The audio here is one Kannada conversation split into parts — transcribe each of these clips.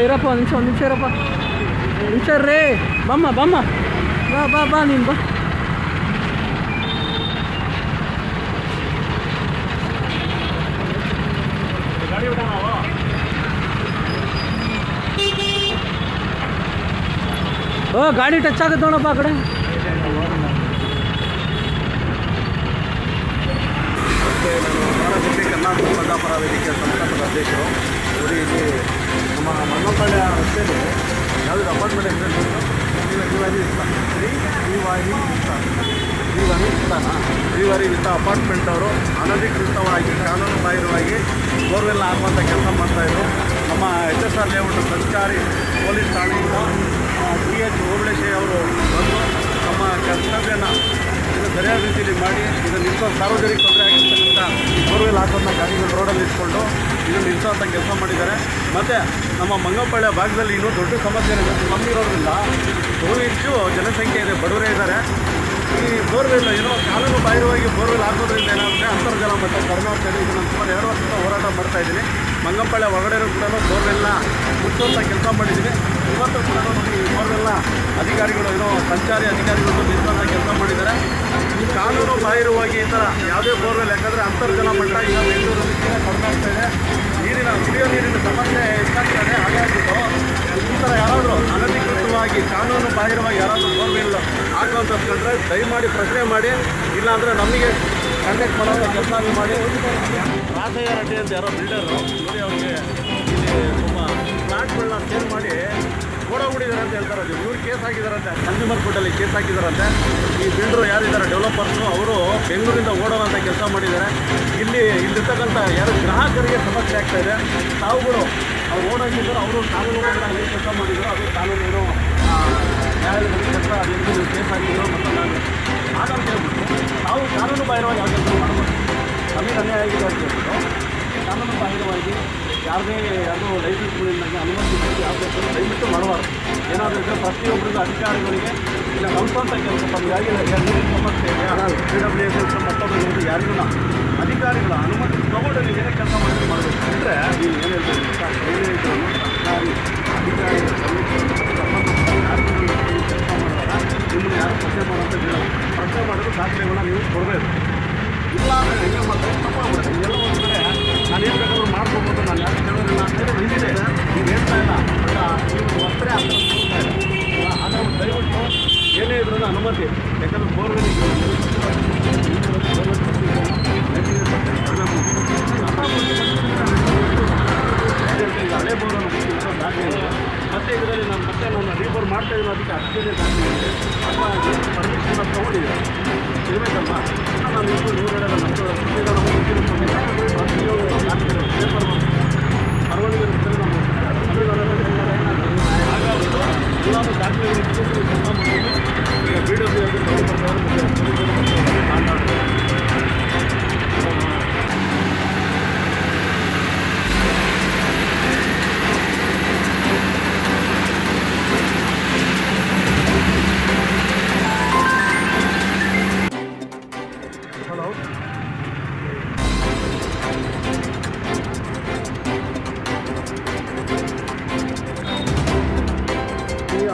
ಇರಪ್ಪ ಒಂದು ನಿಮಿಷ ಒಂದು ನಿಮಿಷ ಇರಪ್ಪ ನಿಮಿಷ ರೇ ಬಮ್ಮ ಬಮ್ಮ ಬಾ ಬಾ ಬಾ ನೀನು ಬಾ ಓ, ಗಾಡಿ ಟಚ್ ಆಗುತ್ತೆ ನೋಡಪ್ಪ ಆ ಕಡೆ. ನಾನು ಕರ್ನಾಟಕ ವೇದಿಕೆ ಸಂಸ್ಥಾಪಕ ಅಧ್ಯಕ್ಷರು. ಇಲ್ಲಿ ನಮ್ಮ ಮನ್ನಂಪಳ್ಳಿಯ ರಸ್ತೆಯಲ್ಲಿ ಯಾವುದೇ ಅಪಾರ್ಟ್ಮೆಂಟ್ ಹೆಸರು ಶ್ರೀವಾರಿ ವಿಸ್ತಾ ಶ್ರೀ ಶ್ರೀವಾರಿ ವಿಸ್ತಾ ಶ್ರೀವಾರಿ ವಿಸ್ತಾನ ಶ್ರೀವಾರಿ ವಿಸ್ತಾ ಅಪಾರ್ಟ್ಮೆಂಟ್ ಅವರು ಅನಧಿಕೃತವಾಗಿ ಕಾನೂನು ಬಾಹಿರವಾಗಿ ಬೋರ್ವೆಲ್ ಹಾಕುವಂಥ ಕೆಲಸ ಮಾಡ್ತಾಯಿದ್ರು ನಮ್ಮ ಎಚ್ ಎಸ್ ಆರ್ ಲೇಔಟ್ ಸಂಚಾರಿ ಪೊಲೀಸ್ ಠಾಣೆಯಿಂದ ಡಿ ಎಚ್ ಓಬಳೇಶಯ್ಯ ಅವರು ಬಂದು ನಮ್ಮ ಕರ್ತವ್ಯನ ಇದು ಸರಿಯಾದ ರೀತಿಯಲ್ಲಿ ಮಾಡಿ ಇದು ನಿಲ್ಲಿಸೋ ಸಾರ್ವಜನಿಕ ತೊಂದರೆ ಆಗಿರ್ತಕ್ಕಂಥ ಬೋರ್ವೆಲ್ ಹಾಕೋಂಥ ಗಾಡಿಗಳು ರೋಡಲ್ಲಿ ಇಟ್ಕೊಂಡು ಇದು ನಿಲ್ಲಿಸೋಂಥ ಕೆಲಸ ಮಾಡಿದ್ದಾರೆ. ಮತ್ತು ನಮ್ಮ ಮಂಗಪಾಳ್ಯ ಭಾಗದಲ್ಲಿ ಇನ್ನೂ ದೊಡ್ಡ ಸಮಸ್ಯೆ ಇದೆ. ನಮ್ಮಿರೋದ್ರಿಂದ ಬಹು ಹೆಚ್ಚು ಜನಸಂಖ್ಯೆ ಇದೆ. ಬಡವರೇ ಇದ್ದಾರೆ. ಈ ಬೋರ್ವೆಲ್ ಏನೋ ಕಾನೂನು ಬಾಹಿರವಾಗಿ ಬೋರ್ವೆಲ್ ಹಾಕೋದ್ರಿಂದ ಏನಾಗುತ್ತೆ? ಅಂತರ್ಜಲ ಮತ್ತು ಕಡಿಮೆ ಆಗ್ತಾ ಇದೆ. ಸುಮಾರು ಎರಡು ವರ್ಷದಿಂದ ಹೋರಾಟ ಮಾಡ್ತಾ ಇದ್ದೀನಿ. ಮಂಗಂಪಳ್ಳಿ ಒಳಗಡೆ ಕೂಡ ಬೋರ್ವೆಲ್ನ ಮುಚ್ಚುವಂಥ ಕೆಲಸ ಮಾಡಿದ್ದೀನಿ ಇವತ್ತು ಕೂಡ ನೋಡಿ ಇವರೆಲ್ಲ ಅಧಿಕಾರಿಗಳು ಏನೋ ಸಂಚಾರಿ ಅಧಿಕಾರಿಗಳು ನಿರ್ಮಾಣ ಕೆಲಸ ಮಾಡಿದ್ದಾರೆ. ಈ ಕಾನೂನು ಬಾಹಿರವಾಗಿ ಈ ಥರ ಯಾವುದೇ ಬೋರ್ವೆಲ್ ಯಾಕಂದರೆ ಅಂತರ್ಜಲ ಮಟ್ಟ ಈಗ ಬೆಂಗಳೂರಲ್ಲಿ ಕಡಿಮೆ ಇದೆ. ನೀರಿನ, ಕುಡಿಯೋ ನೀರಿನ ಸಮಸ್ಯೆ ಹೆಚ್ಚಾಗ್ತದೆ ಹಾಗಾಗಿದ್ದು ಈ ಥರ ಯಾರಾದರೂ ಅನಧಿಕೃತವಾಗಿ, ಕಾನೂನು ಬಾಹಿರವಾಗಿ ಯಾರಾದರೂ ಬೋರ್ವೆಲ್ ಹಾಕುವಂಥದ್ದು ಕಂಡ್ರೆ ದಯಮಾಡಿ ಪ್ರಶ್ನೆ ಮಾಡಿ. ಇಲ್ಲಾಂದರೆ ನಮಗೆ ಕಂಡಕ್ಟ್ ಮಾಡೋದು ಕೆಲಸ ಮಾಡಿ. ರಾಜಯ್ಯ ರೆಡ್ಡಿ ಅಂತ ಯಾರೋ ಬಿಲ್ಡರು ನೋಡಿ ಅವ್ರಿಗೆ ಫ್ಲಾಟ್ಗಳನ್ನ ಸೇಲ್ ಮಾಡಿ ಓಡೋಗ್ಬಿಟ್ಟಿದ್ದಾರೆ ಅಂತ ಹೇಳ್ತಾರೆ ಅದು. ಇವ್ರು ಕೇಸ್ ಹಾಕಿದಾರಂತೆ. ಕನ್ಸ್ಯೂಮರ್ ಕೋರ್ಟಲ್ಲಿ ಕೇಸ್ ಹಾಕಿದಾರಂತೆ. ಈ ಬಿಲ್ಡರು ಯಾರಿದ್ದಾರೆ ಡೆವಲಪರ್ಸು ಅವರು ಬೆಂಗಳೂರಿಂದ ಓಡೋವಂಥ ಕೆಲಸ ಮಾಡಿದ್ದಾರೆ. ಇಲ್ಲಿ ಇಲ್ಲಿರ್ತಕ್ಕಂಥ ಯಾರು ಗ್ರಾಹಕರಿಗೆ ಸಮಸ್ಯೆ ಆಗ್ತಾ ಇದೆ. ತಾವುಗಳು ಅವ್ರು ಓಡಾಗಿದ್ದರು, ಅವರು ಕಾನೂನು ಏನು ಕೆಲಸ ಮಾಡಿದ್ರು ಅದು ಕಾನೂನು ನ್ಯಾಯಾಲಯದಲ್ಲಿ ಕೆಲಸ ಅದೇನು ಕೇಸ್ ಹಾಕಿದ್ರು ಮತ್ತು ನಾನು ಹಾಗಂತ ಹೇಳ್ಬಿಟ್ಟು ನಾವು ಕಾನೂನು ಬಾಹಿರವಾಗಿ ಯಾವ ಕೆಲಸ ಮಾಡಬಹುದು. ನಮಗೆ ಅನ್ಯಾಯ ಆಗಿದೆ ಅಂತ ಹೇಳ್ಬಿಟ್ಟು ಕಾನೂನು ಬಾಹಿರವಾಗಿ ಯಾವುದೋ ಲೈಸೆನ್ಸ್ಗಳಿಂದ ಅನುಮತಿ ಕೊಟ್ಟು ಯಾವ ಕೆಲಸ ದಯವಿಟ್ಟು ಮಾಡಬಾರ್ದು. ಏನಾದರೂ ಇದ್ದರೆ ಪ್ರತಿಯೊಬ್ಬರಿಗೂ ಅಧಿಕಾರಿಗಳಿಗೆ ಇಲ್ಲ ಸ್ವಂತ ಕೆಲಸ ಯಾರಿಗೆ ನೀರಿನ ಸಮಸ್ಯೆ ಪಿ ಡಬ್ಲ್ಯೂ ಎಸ್ ಎಸ್ ಮತ್ತೊಬ್ಬರು ಯಾರಿಗೂ ಅಧಿಕಾರಿಗಳ ಅನುಮತಿ ತಗೊಂಡು ನೀವು ಏನೇ ಕೆಲಸ ಮಾಡಿದ್ರೆ ಮಾಡಬೇಕು. ಅಂದರೆ ನೀವು ಏನು ಹೇಳ್ತೀರಿ ಸರ್ಕಾರಿ ಅಧಿಕಾರಿಗಳು ಕೆಲಸ ಮಾಡಿದಾಗ ನಿಮ್ಮನ್ನು ಯಾರು ಪ್ರಶ್ನೆ ಮಾಡೋಂಥ ಹೇಳಲ್ಲ ಪ್ರಶ್ನೆ ಮಾಡೋದು ದಾಖಲೆಗಳನ್ನ ನೀವು ಕೊಡಬೇಕು. ಇಲ್ಲ ಅಂದರೆ ಹೆಂಗೆ ಮಾಡ್ತಾರೆ ತಪ್ಪಾಗ್ಬಿಡುತ್ತೆ. ಎಲ್ಲ ಒಂದು ಕಡೆ ನಾನು ಏನು ಬೇಕಾದ್ರೂ ಮಾಡ್ಕೊಬೋದು ನಾನು ಯಾರು ಕೇಳೋದಿಲ್ಲ ಅಂತೇಳಿ ಬಂದಿದೆ ಏನೇ ಇದ್ರೂ ಅನುಮತಿ. ಯಾಕಂದ್ರೆ ಬೋರ್ವೆಲ್ಗೆ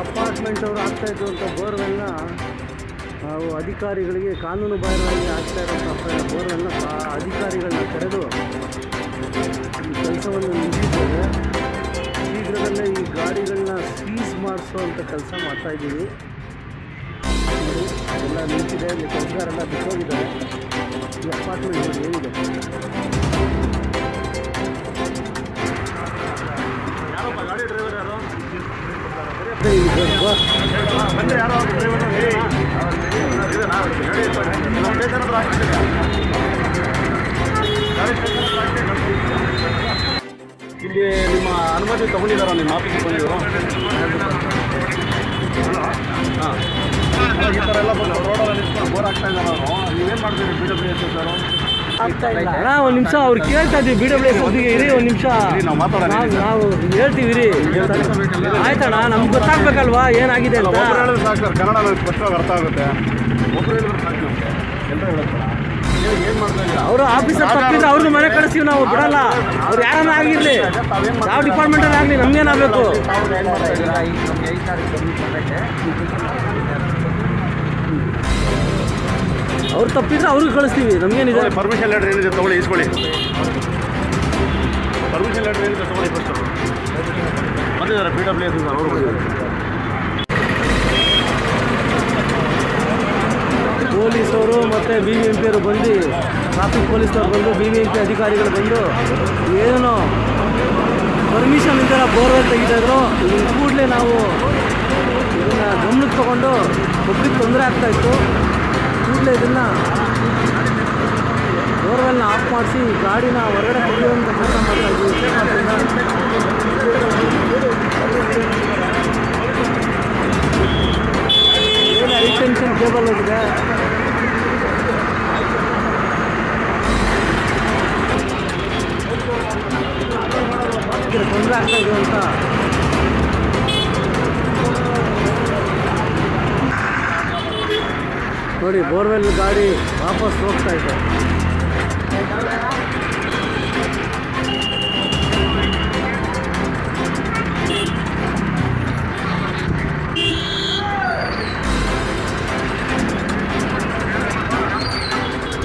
ಅಪಾರ್ಟ್ಮೆಂಟ್ ಅವರು ಆಗ್ತಾ ಇದ್ದಂಥ ಬೋರ್ವೆಲ್ನ ನಾವು ಅಧಿಕಾರಿಗಳಿಗೆ, ಕಾನೂನು ಬಾಹಿರವಾಗಿ ಆಗ್ತಾ ಇರುವಂಥ ಬೋರ್ವೆಲ್ನ ಅಧಿಕಾರಿಗಳನ್ನ ಕರೆದು ಈ ಕೆಲಸವನ್ನು ನಿಲ್ಲಿಸಿದ್ದೇವೆ ಶೀಘ್ರದಲ್ಲೇ ಈ ಗಾಡಿಗಳನ್ನ ಸೀಸ್ ಮಾಡಿಸುವಂಥ ಕೆಲಸ ಮಾಡ್ತಾ ಇದ್ದೀವಿ. ನೋಡಿ ಎಲ್ಲ ನಿಂತಿದೆ ಇಲ್ಲಿ ಕೆಲಸಗಾರೆಲ್ಲ ಬಿಟ್ಟೋಗಿದ್ದಾರೆ ಈ ಅಪಾರ್ಟ್ಮೆಂಟ್ ಏನಿದೆ? ಡ್ರೈವರ್ ಯಾರು? ಅದೇ ಇಲ್ಲಿ ನಿಮ್ಮ ಅನುಮತಿ ತಗೊಂಡಿದ್ದಾರ ನಿಮ್ಮ ಆಫೀಸಿಗೆ ಬಂದಿದ್ರು ಹಾಂ. ಈ ಥರ ಎಲ್ಲ ಬಂದು ರೋಡಲ್ಲಿ ಬೋರ್ ಆಗ್ತಾ ಇದ್ದಾರೆ ನೀವೇನು ಮಾಡ್ತೀರಿ ಬಿ ಡಬ್ಲ್ಯೂ ಎಸ್ ಇಲ್ಲ ಅಣ್ಣ ಒಂದು ನಿಮಿಷ ಅವ್ರು ಕೇಳ್ತಾ ಇದ್ದೀವಿ ಬಿ ಡಬ್ಲ್ಯೂ ಎಸ್ ಒಬ್ರಿಗೆ ಇರಿ ಒಂದು ನಿಮಿಷ ನಾವು ನಾವು ಹೇಳ್ತೀವಿ ಇರಿ ಆಯ್ತಣ್ಣ ನಮ್ಗೆ ಗೊತ್ತಾಗ್ಬೇಕಲ್ವಾ ಏನಾಗಿದೆ ಅಂತ ಕನ್ನಡ ಸ್ಪಷ್ಟವಾಗಿ ಅರ್ಥ ಆಗುತ್ತೆ ಅವರು ಆಫೀಸರ್ ತಪ್ಪಿದ್ರೆ ಅವ್ರದ್ದು ಮನೆ ಕಳಿಸ್ತೀವಿ ನಾವು ಬಿಡಲ್ಲ ಅವ್ರು ಯಾರನ್ನ ಆಗಿರ್ಲಿ ಯಾವ ಡಿಪಾರ್ಟ್ಮೆಂಟಲ್ಲಿ ಆಗಲಿ ನಮ್ಗೇನಾಗಬೇಕು ಅವ್ರು ತಪ್ಪಿದ್ರೆ ಅವ್ರಿಗೆ ಕಳಿಸ್ತೀವಿ. ನಮ್ಗೇನಿದೆ? ಪರ್ಮಿಷನ್ ಲೆಟರ್ ಏನಿದೆ ತಗೊಳ್ಳಿ ಇಸ್ಕೊಳ್ಳಿ ಪರ್ಮಿಷನ್ ಲೆಟರ್ ಏನಿದೆ ತಗೊಳ್ಳಿ ಫಸ್ಟ್ ಬಂದಿದ್ದಾರೆ ಪಿ ಡಬ್ಲ್ಯೂ ಎಸ್ ಅವರು ಪೊಲೀಸವರು ಮತ್ತು ಬಿ ಬಿ ಎಂ ಪಿಯವರು ಬಂದು ಟ್ರಾಫಿಕ್ ಪೊಲೀಸ್ನವ್ರು ಬಂದು ಬಿ ಬಿ ಎಂ ಪಿ ಅಧಿಕಾರಿಗಳು ಬಂದು ಏನೋ ಪರ್ಮಿಷನ್ ಇದ್ದರ ಬೋರ್ವೆಲ್ ತೆಗಿತಾಯಿದ್ರು ಕೂಡಲೇ ನಾವು ಇದನ್ನು ಗಮನಕ್ಕೆ ತೊಗೊಂಡು ಪಬ್ಲಿಕ್ ತೊಂದರೆ ಆಗ್ತಾಯಿತ್ತು ಕೂಡಲೇ ಇದನ್ನು ಬೋರ್ವೆಲ್ನ ಆಫ್ ಮಾಡಿಸಿ ಗಾಡಿನ ಹೊರಗಡೆ ತೆಗೆಯುವಂಥ ಕೆಲಸ ಮಾಡ್ತಾ ಇದ್ವಿ ಏನು ರಿಟೆನ್ಷನ್ ಕೇಬಲ್ ಹೋಗಿದೆ ತೊಂದರೆ ಆಗ್ತಾ ಇದೆ ಅಂತ ನೋಡಿ, ಬೋರ್ವೆಲ್ ಗಾಡಿ ವಾಪಸ್ ಹೋಗ್ತಾ ಇದೆ.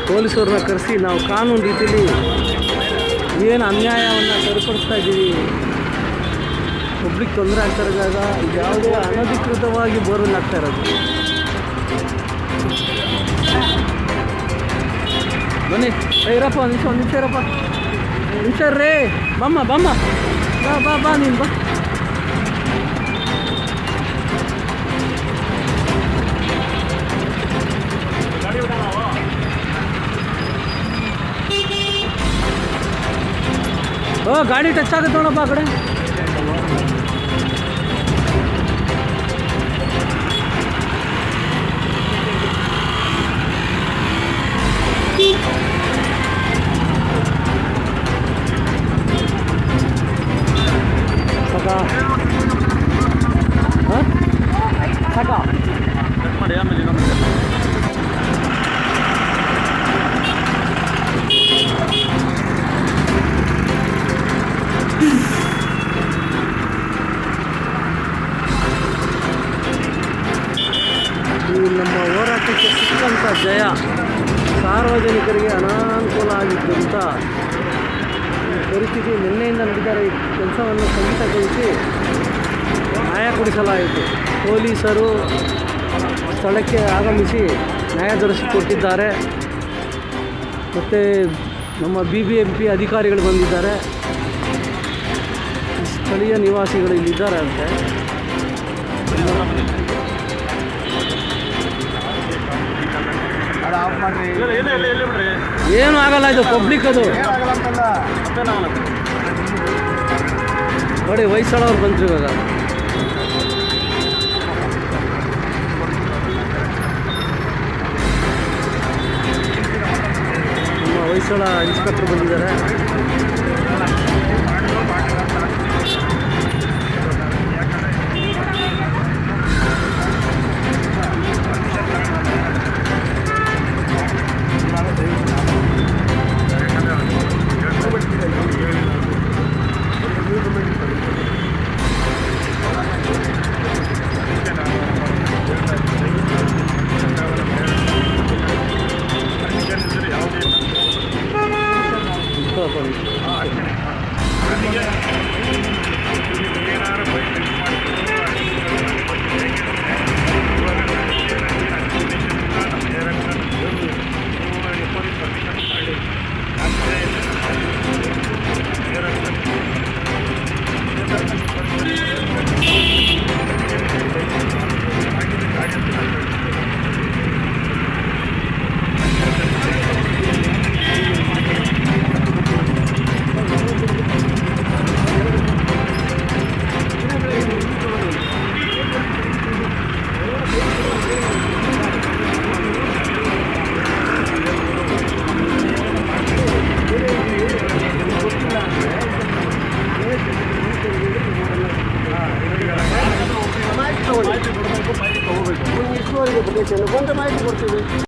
ಪೊಲೀಸರನ್ನ ಕರೆಸಿ ನಾವು ಕಾನೂನು ರೀತಿಯಲ್ಲಿ ಏನು ಅನ್ಯಾಯವನ್ನು ಸರಿಪಡಿಸ್ತಾ ಇದ್ದೀವಿ. ಪಬ್ಲಿಕ್ ತೊಂದರೆ ಆಗ್ತಾ ಇರೋದಾಗ ಯಾವುದೇ ಅನಧಿಕೃತವಾಗಿ ಬೋರ್ವೆಲ್ ಆಗ್ತಾ ಇರೋದು. ಬನ್ನಿ. ಏ, ಇರಪ್ಪ ಒಂದು ನಿಮಿಷ ಒಂದು ನಿಮಿಷ ಇರಪ್ಪ ನಿಮಿಷ ರೇ. ಬಮ್ಮ ಬಮ್ಮ. ಬಾ ಬಾ ಬಾ ನೀನು ಬಾ. ಓ ಗಾಡಿ ಟಚ್ ಆಗುತ್ತೆ ನೋಡಪ್ಪ ಆ ಕಡೆ. ನಿನ್ನೆಯಿಂದ ನಡೆದರೆ ಈ ಕೆಲಸವನ್ನು ಖಂಡಿತಗೊಳಿಸಿ ನ್ಯಾಯ ಕೊಡಿಸಲಾಯಿತು. ಪೊಲೀಸರು ಸ್ಥಳಕ್ಕೆ ಆಗಮಿಸಿ ನ್ಯಾಯ ದೊರಕಿಸಿಕೊಟ್ಟಿದ್ದಾರೆ. ಮತ್ತು ನಮ್ಮ ಬಿ ಬಿ ಎಂ ಪಿ ಅಧಿಕಾರಿಗಳು ಬಂದಿದ್ದಾರೆ. ಸ್ಥಳೀಯ ನಿವಾಸಿಗಳು ಇಲ್ಲಿದ್ದಾರೆ ಅಂತೆ. ಏನು ಆಗಲ್ಲ ಇದು ಪಬ್ಲಿಕ್ ಅದು. ನೋಡಿ ವಯಸ್ಸಾಳವ್ರು ಬಂದ್ರು ಇವಾಗ. ನಮ್ಮ ವಯಸ್ಸಾಳ ಇನ್ಸ್ಪೆಕ್ಟರ್ ಬಂದಿದ್ದಾರೆ. Yeah.